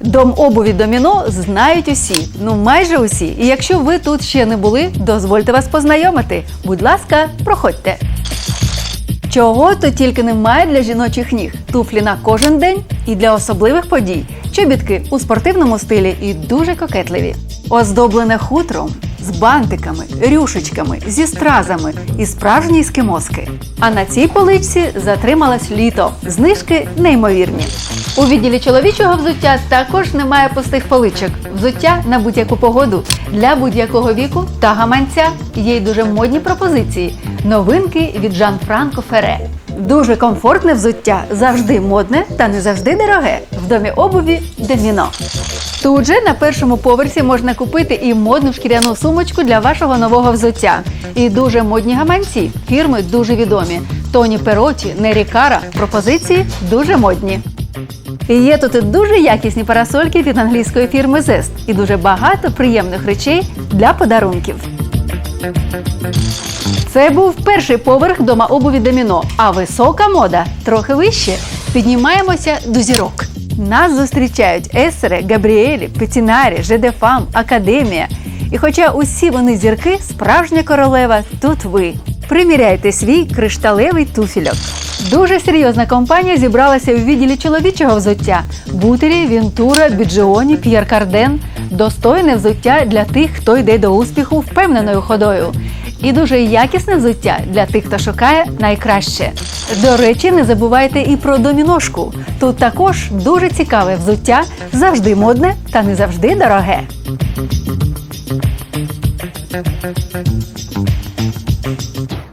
Дом обуві доміно знають усі, ну майже усі. І якщо ви тут ще не були, дозвольте вас познайомити. Будь ласка, проходьте. Чого то тільки немає для жіночих ніг: туфлі на кожен день і для особливих подій. Чобітки у спортивному стилі і дуже кокетливі. Оздоблене хутром з бантиками, рюшечками, зі стразами і справжні ескімоски. А на цій поличці затрималось літо. Знижки неймовірні. У відділі чоловічого взуття також немає пустих поличок. Взуття на будь-яку погоду для будь-якого віку та гаманця. Є й дуже модні пропозиції. Новинки від Жан Франко Фере. Дуже комфортне взуття, завжди модне та не завжди дороге. В домі обуві Деміно. Тут же на першому поверсі можна купити і модну шкіряну сумочку для вашого нового взуття. І дуже модні гаманці. Фірми дуже відомі. Тоні Пероті, Нері Кара. Пропозиції дуже модні. Є тут і дуже якісні парасольки від англійської фірми Zest і дуже багато приємних речей для подарунків. Це був перший поверх дома обуві Доміно, а висока мода трохи вище. Піднімаємося до зірок. Нас зустрічають Есере, Габріелі, Петінарі, Жедефам, Академія. І хоча усі вони зірки, справжня королева тут ви. Приміряйте свій кришталевий туфільок. Дуже серйозна компанія зібралася у відділі чоловічого взуття: Бутері, Вінтура, Біджіоні, П'єр Карден. Достойне взуття для тих, хто йде до успіху впевненою ходою. І дуже якісне взуття для тих, хто шукає найкраще. До речі, не забувайте і про доміношку. Тут також дуже цікаве взуття, завжди модне та не завжди дороге. thank you